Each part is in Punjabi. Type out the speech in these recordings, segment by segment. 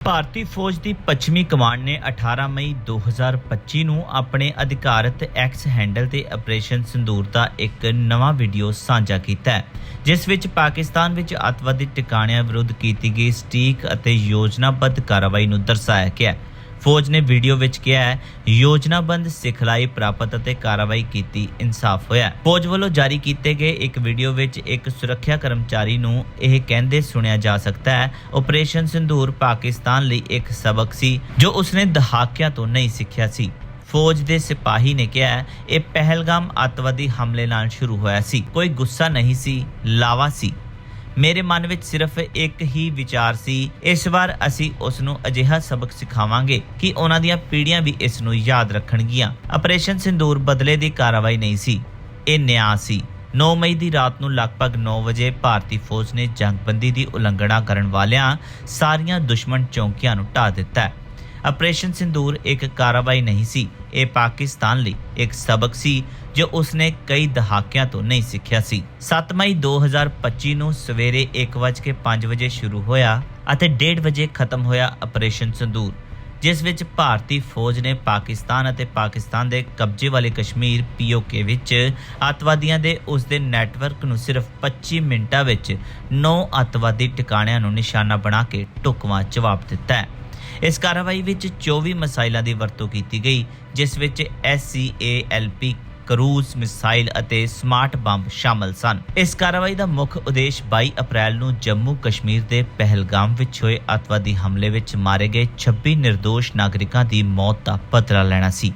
ਭਾਰਤੀ ਫੌਜ ਦੀ ਪੱਛਮੀ ਕਮਾਂਡ ਨੇ 18 ਮਈ 2025 ਨੂੰ ਆਪਣੇ ਅਧਿਕਾਰਤ ਐਕਸ ਹੈਂਡਲ ਤੇ ਆਪਰੇਸ਼ਨ ਸੰਦੂਰ ਦਾ ਇੱਕ ਨਵਾਂ ਵੀਡੀਓ ਸਾਂਝਾ ਕੀਤਾ ਹੈ, ਜਿਸ ਵਿੱਚ ਪਾਕਿਸਤਾਨ ਵਿੱਚ ਅੱਤਵਾਦੀ ਟਿਕਾਣਿਆਂ ਵਿਰੁੱਧ ਕੀਤੀ ਗਈ ਸਟੀਕ ਅਤੇ ਯੋਜਨਾਬੱਧ ਕਾਰਵਾਈ ਨੂੰ ਦਰਸਾਇਆ ਗਿਆ ਹੈ। ਫੌਜ ਨੇ ਵੀਡੀਓ ਵਿੱਚ ਕਿਹਾ ਹੈ ਯੋਜਨਾਬੰਦ ਸਿਖਲਾਈ ਪ੍ਰਾਪਤ ਅਤੇ ਕਾਰਵਾਈ ਕੀਤੀ, ਇਨਸਾਫ ਹੋਇਆ ਫੌਜ ਵੱਲੋਂ ਜਾਰੀ ਕੀਤੇ ਗਏ ਇੱਕ ਵੀਡੀਓ ਵਿੱਚ ਇੱਕ ਸੁਰੱਖਿਆ ਕਰਮਚਾਰੀ ਨੂੰ ਇਹ ਕਹਿੰਦੇ ਸੁਣਿਆ ਜਾ ਸਕਦਾ ਹੈ ਆਪਰੇਸ਼ਨ ਸਿੰਧੂਰ ਪਾਕਿਸਤਾਨ ਲਈ ਇੱਕ ਸਬਕ ਸੀ, ਜੋ ਉਸਨੇ ਦਹਾਕਿਆਂ ਤੋਂ ਨਹੀਂ ਸਿੱਖਿਆ ਸੀ। ਫੌਜ ਦੇ ਸਿਪਾਹੀ ਨੇ ਕਿਹਾ ਇਹ ਪਹਿਲਗਾਮ ਅੱਤਵਾਦੀ ਹਮਲੇ ਨਾਲ ਸ਼ੁਰੂ ਹੋਇਆ ਸੀ। ਕੋਈ ਗੁੱਸਾ ਨਹੀਂ ਸੀ, ਲਾਵਾ ਸੀ। ਮੇਰੇ ਮਨ ਵਿੱਚ ਸਿਰਫ ਇੱਕ ਹੀ ਵਿਚਾਰ ਸੀ। ਇਸ ਵਾਰ ਅਸੀਂ ਉਸ ਨੂੰ ਅਜਿਹਾ ਸਬਕ ਸਿਖਾਵਾਂਗੇ ਕਿ ਉਹਨਾਂ ਦੀਆਂ ਪੀੜ੍ਹੀਆਂ ਵੀ ਇਸ ਨੂੰ ਯਾਦ ਰੱਖਣਗੀਆਂ। ਆਪਰੇਸ਼ਨ ਸਿੰਦੂਰ ਬਦਲੇ ਦੀ ਕਾਰਵਾਈ ਨਹੀਂ ਸੀ। ਇਹ ਨਿਆਂ ਸੀ। 9 ਮਈ ਦੀ ਰਾਤ ਨੂੰ ਲਗਭਗ 9 ਵਜੇ ਭਾਰਤੀ ਫੌਜ ਨੇ ਜੰਗਬੰਦੀ ਦੀ ਉਲੰਘਣਾ ਕਰਨ ਵਾਲਿਆਂ ਸਾਰੀਆਂ ਦੁਸ਼ਮਣ ਚੌਂਕੀਆਂ ਨੂੰ ਢਾ ਦਿੱਤਾ ਆਪਰੇਸ਼ਨ ਸਿੰਦੂਰ ਇੱਕ ਕਾਰਵਾਈ ਨਹੀਂ ਸੀ। ਇਹ ਪਾਕਿਸਤਾਨ ਲਈ ਇੱਕ ਸਬਕ ਸੀ, ਜੋ ਉਸਨੇ ਕਈ ਦਹਾਕਿਆਂ ਤੋਂ ਨਹੀਂ ਸਿੱਖਿਆ ਸੀ। 7 ਮਈ 2025 ਨੂੰ ਸਵੇਰੇ 1:05 ਵਜੇ ਸ਼ੁਰੂ ਹੋਇਆ ਅਤੇ 1:30 ਵਜੇ ਖਤਮ ਹੋਇਆ ਆਪਰੇਸ਼ਨ ਸਿੰਦੂਰ, ਜਿਸ ਵਿੱਚ ਭਾਰਤੀ ਫੌਜ ਨੇ ਪਾਕਿਸਤਾਨ ਅਤੇ ਪਾਕਿਸਤਾਨ ਦੇ ਕਬਜ਼ੇ ਵਾਲੇ ਕਸ਼ਮੀਰ ਪੀਓਕੇ ਵਿੱਚ ਅੱਤਵਾਦੀਆਂ ਦੇ ਉਸ ਦੇ ਨੈਟਵਰਕ ਨੂੰ ਸਿਰਫ 25 ਮਿੰਟਾਂ ਵਿੱਚ 9 ਅੱਤਵਾਦੀ ਟਿਕਾਣਿਆਂ ਨੂੰ ਨਿਸ਼ਾਨਾ ਬਣਾ ਕੇ ਟੁਕਵਾ ਜਵਾਬ ਦਿੱਤਾ ਹੈ। ਇਸ ਕਾਰਵਾਈ ਵਿੱਚ 24 ਮਿਸਾਈਲਾਂ ਦੀ ਵਰਤੋਂ ਕੀਤੀ ਗਈ, ਜਿਸ ਵਿੱਚ SCALP ਕਰੂਜ਼ ਮਿਸਾਈਲ ਅਤੇ ਸਮਾਰਟ ਬੰਬ ਸ਼ਾਮਲ ਸਨ। ਇਸ ਕਾਰਵਾਈ ਦਾ ਮੁੱਖ ਉਦੇਸ਼ 22 ਅਪ੍ਰੈਲ ਨੂੰ ਜੰਮੂ ਕਸ਼ਮੀਰ ਦੇ ਪਹਿਲਗਾਮ ਵਿੱਚ ਹੋਏ ਅੱਤਵਾਦੀ ਹਮਲੇ ਵਿੱਚ ਮਾਰੇ ਗਏ 26 નિર્ਦੋਸ਼ ਨਾਗਰਿਕਾਂ ਦੀ ਮੌਤ ਦਾ ਬਦਲਾ ਲੈਣਾ ਸੀ।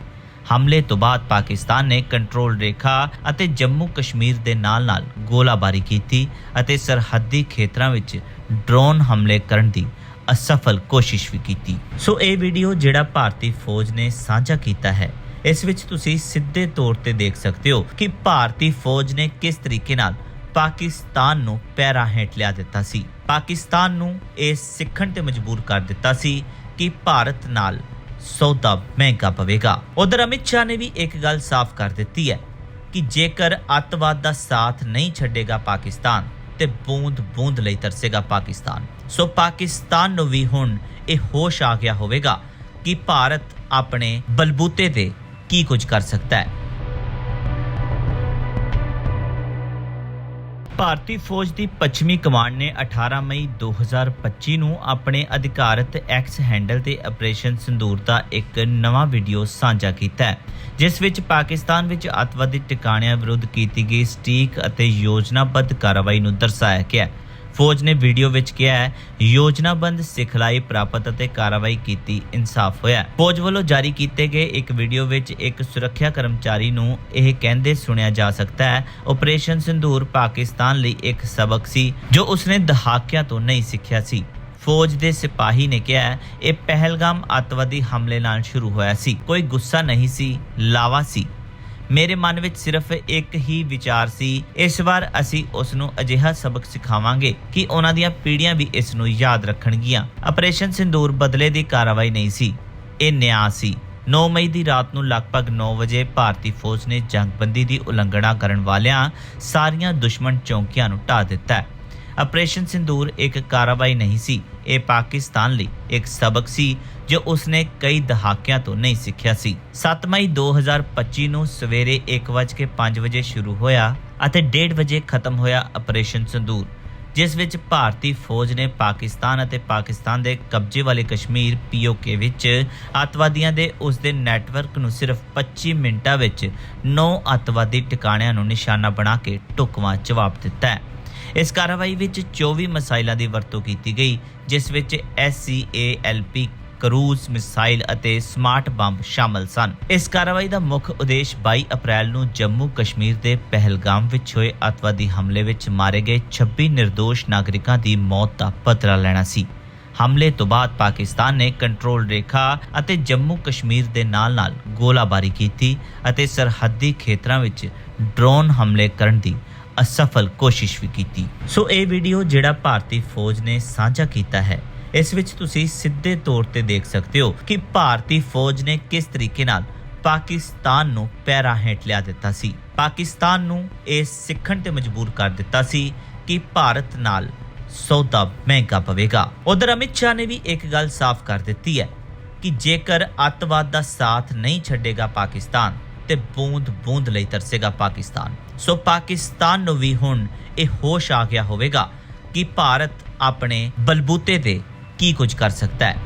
ਹਮਲੇ ਤੋਂ ਬਾਅਦ ਪਾਕਿਸਤਾਨ ਨੇ ਕੰਟਰੋਲ ਰੇਖਾ ਅਤੇ ਜੰਮੂ ਕਸ਼ਮੀਰ ਦੇ ਨਾਲ-ਨਾਲ ਗੋਲਾਬਾਰੀ ਕੀਤੀ ਅਤੇ ਸਰਹੱਦੀ ਖੇਤਰਾਂ ਵਿੱਚ ਡਰੋਨ ਹਮਲੇ ਕਰਨ ਦੀ ਅਸਫਲ ਕੋਸ਼ਿਸ਼ ਵੀ ਕੀਤੀ। ਸੋ ਇਹ ਵੀਡੀਓ ਜਿਹੜਾ ਭਾਰਤੀ ਫੌਜ ਨੇ ਸਾਂਝਾ ਕੀਤਾ ਹੈ, ਇਸ ਵਿੱਚ ਤੁਸੀਂ ਸਿੱਧੇ ਤੌਰ ਤੇ ਦੇਖ ਸਕਦੇ ਹੋ ਕਿ ਭਾਰਤੀ ਫੌਜ ਨੇ ਕਿਸ ਤਰੀਕੇ ਨਾਲ ਪਾਕਿਸਤਾਨ ਨੂੰ ਪੈਰਾਂ ਹੇਠ ਲਿਆ ਦਿੱਤਾ ਸੀ। ਪਾਕਿਸਤਾਨ ਨੂੰ ਇਹ ਸਿੱਖਣ ਤੇ ਮਜਬੂਰ ਕਰ ਦਿੱਤਾ ਸੀ ਕਿ ਭਾਰਤ ਨਾਲ ਸੌਦਾ ਮਹਿੰਗਾ ਪਵੇਗਾ। ਉਧਰ ਅਮਿਤ ਸ਼ਾਹ ਨੇ ਵੀ ਇੱਕ ਗੱਲ ਸਾਫ਼ ਕਰ ਦਿੱਤੀ ਹੈ ਕਿ ਜੇਕਰ ਅੱਤਵਾਦ ਦਾ ਸਾਥ ਨਹੀਂ ਛੱਡੇਗਾ ਪਾਕਿਸਤਾਨ ਤੇ ਬੂੰਦ ਬੂੰਦ ਲਈ ਤਰਸੇਗਾ ਪਾਕਿਸਤਾਨ। ਸੋ ਪਾਕਿਸਤਾਨ ਨੂੰ ਵੀ ਹੁਣ ਇਹ ਹੋਸ਼ ਆ ਗਿਆ ਹੋਵੇਗਾ ਕਿ ਭਾਰਤ ਆਪਣੇ ਬਲਬੂਤੇ ਤੇ ਕੀ ਕੁਝ ਕਰ ਸਕਦਾ ਹੈ। ਭਾਰਤੀ ਫੌਜ ਦੀ ਪੱਛਮੀ ਕਮਾਂਡ ਨੇ 18 ਮਈ 2025 ਨੂੰ ਆਪਣੇ ਅਧਿਕਾਰਤ ਐਕਸ ਹੈਂਡਲ ਤੇ ਆਪਰੇਸ਼ਨ ਸਿੰਦੂਰ ਦਾ ਇੱਕ ਨਵਾਂ ਵੀਡੀਓ ਸਾਂਝਾ ਕੀਤਾ ਹੈ, ਜਿਸ ਵਿੱਚ ਪਾਕਿਸਤਾਨ ਵਿੱਚ ਅੱਤਵਾਦੀ ਟਿਕਾਣਿਆਂ ਵਿਰੁੱਧ ਕੀਤੀ ਗਈ ਸਟੀਕ ਅਤੇ ਯੋਜਨਾਬੱਧ ਕਾਰਵਾਈ ਨੂੰ ਦਰਸਾਇਆ ਗਿਆ ਹੈ। ਫੌਜ ਨੇ ਵੀਡੀਓ ਵਿੱਚ ਕਿਹਾ ਹੈ ਯੋਜਨਾਬੰਦ ਸਿਖਲਾਈ ਪ੍ਰਾਪਤ ਅਤੇ ਕਾਰਵਾਈ ਕੀਤੀ, ਇਨਸਾਫ ਹੋਇਆ ਫੌਜ ਵੱਲੋਂ ਜਾਰੀ ਕੀਤੇ ਗਏ ਇੱਕ ਵੀਡੀਓ ਵਿੱਚ ਇੱਕ ਸੁਰੱਖਿਆ ਕਰਮਚਾਰੀ ਨੂੰ ਇਹ ਕਹਿੰਦੇ ਸੁਣਿਆ ਜਾ ਸਕਦਾ ਹੈ ਆਪਰੇਸ਼ਨ ਸਿੰਦੂਰ ਪਾਕਿਸਤਾਨ ਲਈ ਇੱਕ ਸਬਕ ਸੀ, ਜੋ ਉਸਨੇ ਦਹਾਕਿਆਂ ਤੋਂ ਨਹੀਂ ਸਿੱਖਿਆ ਸੀ। ਫੌਜ ਦੇ ਸਿਪਾਹੀ ਨੇ ਕਿਹਾ ਇਹ ਪਹਿਲਗਾਮ ਅੱਤਵਾਦੀ ਹਮਲੇ ਨਾਲ ਸ਼ੁਰੂ ਹੋਇਆ ਸੀ। ਕੋਈ ਗੁੱਸਾ ਨਹੀਂ ਸੀ, ਲਾਵਾ ਸੀ। ਮੇਰੇ ਮਨ ਵਿੱਚ ਸਿਰਫ ਇੱਕ ਹੀ ਵਿਚਾਰ ਸੀ। ਇਸ ਵਾਰ ਅਸੀਂ ਉਸ ਨੂੰ ਅਜਿਹਾ ਸਬਕ ਸਿਖਾਵਾਂਗੇ ਕਿ ਉਹਨਾਂ ਦੀਆਂ ਪੀੜ੍ਹੀਆਂ ਵੀ ਇਸ ਨੂੰ ਯਾਦ ਰੱਖਣਗੀਆਂ। ਆਪਰੇਸ਼ਨ ਸਿੰਦੂਰ ਬਦਲੇ ਦੀ ਕਾਰਵਾਈ ਨਹੀਂ ਸੀ। ਇਹ ਨਿਆਂ ਸੀ। 9 ਮਈ ਦੀ ਰਾਤ ਨੂੰ ਲਗਭਗ 9 ਵਜੇ ਭਾਰਤੀ ਫੌਜ ਨੇ ਜੰਗਬੰਦੀ ਦੀ ਉਲੰਘਣਾ ਕਰਨ ਵਾਲਿਆਂ ਸਾਰੀਆਂ ਦੁਸ਼ਮਣ ਚੌਂਕੀਆਂ ਨੂੰ ਢਾ ਦਿੱਤਾ ਆਪਰੇਸ਼ਨ ਸਿੰਦੂਰ ਇੱਕ ਕਾਰਵਾਈ ਨਹੀਂ ਸੀ। ਇਹ ਪਾਕਿਸਤਾਨ ਲਈ ਇੱਕ ਸਬਕ ਸੀ, ਜੋ ਉਸਨੇ ਕਈ ਦਹਾਕਿਆਂ ਤੋਂ ਨਹੀਂ ਸਿੱਖਿਆ ਸੀ। 7 ਮਈ 2025 ਨੂੰ ਸਵੇਰੇ 1:05 ਵਜੇ ਸ਼ੁਰੂ ਹੋਇਆ ਅਤੇ 1:30 ਵਜੇ ਖਤਮ ਹੋਇਆ ਆਪਰੇਸ਼ਨ ਸਿੰਦੂਰ, ਜਿਸ ਵਿੱਚ ਭਾਰਤੀ ਫੌਜ ਨੇ ਪਾਕਿਸਤਾਨ ਅਤੇ ਪਾਕਿਸਤਾਨ ਦੇ ਕਬਜ਼ੇ ਵਾਲੇ ਕਸ਼ਮੀਰ ਪੀਓਕੇ ਵਿੱਚ ਅੱਤਵਾਦੀਆਂ ਦੇ ਉਸ ਦੇ ਨੈਟਵਰਕ ਨੂੰ ਸਿਰਫ 25 ਮਿੰਟਾਂ ਵਿੱਚ 9 ਅੱਤਵਾਦੀ ਟਿਕਾਣਿਆਂ ਨੂੰ ਨਿਸ਼ਾਨਾ ਬਣਾ ਕੇ ਟੁਕਵਾ ਜਵਾਬ ਦਿੱਤਾ ਹੈ। ਇਸ ਕਾਰਵਾਈ ਵਿੱਚ 24 ਮਿਸਾਈਲਾਂ ਦੀ ਵਰਤੋਂ ਕੀਤੀ ਗਈ, ਜਿਸ ਵਿੱਚ SCALP ਕਰੂਜ਼, ਮਿਸਾਈਲ ਅਤੇ ਸਮਾਰਟ ਬੰਬ ਸ਼ਾਮਲ ਸਨ। ਇਸ ਕਾਰਵਾਈ ਦਾ ਮੁੱਖ ਉਦੇਸ਼ 22 ਅਪ੍ਰੈਲ ਨੂੰ ਜੰਮੂ ਕਸ਼ਮੀਰ ਦੇ ਪਹਿਲਗਾਮ ਵਿੱਚ ਹੋਏ ਅੱਤਵਾਦੀ ਹਮਲੇ ਵਿੱਚ ਮਾਰੇ ਗਏ 26 નિર્ਦੋਸ਼ ਨਾਗਰਿਕਾਂ ਦੀ ਮੌਤ ਦਾ ਬਦਲਾ ਲੈਣਾ ਸੀ। ਹਮਲੇ ਤੋਂ ਬਾਅਦ ਪਾਕਿਸਤਾਨ ਨੇ ਕੰਟਰੋਲ ਰੇਖਾ ਅਤੇ ਜੰਮੂ ਕਸ਼ਮੀਰ ਦੇ ਨਾਲ-ਨਾਲ ਗੋਲਾਬਾਰੀ ਕੀਤੀ ਅਤੇ ਸਰਹੱਦੀ ਖੇਤਰਾਂ ਵਿੱਚ ਡਰੋਨ ਹਮਲੇ ਕਰਨ ਦੀ ਅਸਫਲ ਕੋਸ਼ਿਸ਼ ਵੀ ਕੀਤੀ। ਸੋ ਇਹ ਵੀਡੀਓ ਜਿਹੜਾ ਭਾਰਤੀ ਫੌਜ ਨੇ ਸਾਂਝਾ ਕੀਤਾ ਹੈ, ਇਸ ਵਿੱਚ ਤੁਸੀਂ ਸਿੱਧੇ ਤੌਰ ਤੇ ਦੇਖ ਸਕਦੇ ਹੋ ਕਿ ਭਾਰਤੀ ਫੌਜ ਨੇ ਕਿਸ ਤਰੀਕੇ ਨਾਲ ਪਾਕਿਸਤਾਨ ਨੂੰ ਪੈਰਾਂ ਹੇਠ ਲਿਆ ਦਿੱਤਾ ਸੀ। ਪਾਕਿਸਤਾਨ ਨੂੰ ਇਹ ਸਿੱਖਣ ਤੇ ਮਜਬੂਰ ਕਰ ਦਿੱਤਾ ਸੀ ਕਿ ਭਾਰਤ ਨਾਲ ਸੌਦਾ ਮਹਿੰਗਾ ਪਵੇਗਾ। ਉਧਰ ਅਮਿਤ ਸ਼ਾਹ ਨੇ ਵੀ ਇੱਕ ਗੱਲ ਸਾਫ਼ ਕਰ ਦਿੱਤੀ ਹੈ ਕਿ ਜੇਕਰ ਅੱਤਵਾਦ ਦਾ ਸਾਥ ਨਹੀਂ ਛੱਡੇਗਾ ਪਾਕਿਸਤਾਨ ਤੇ ਬੂੰਦ ਬੂੰਦ ਲਈ ਤਰਸੇਗਾ ਪਾਕਿਸਤਾਨ। ਸੋ ਪਾਕਿਸਤਾਨ ਨੂੰ ਵੀ ਹੁਣ ਇਹ ਹੋਸ਼ ਆ ਗਿਆ ਹੋਵੇਗਾ ਕਿ ਭਾਰਤ ਆਪਣੇ ਬਲਬੂਤੇ ਤੇ ਕੀ ਕੁਝ ਕਰ ਸਕਦਾ ਹੈ।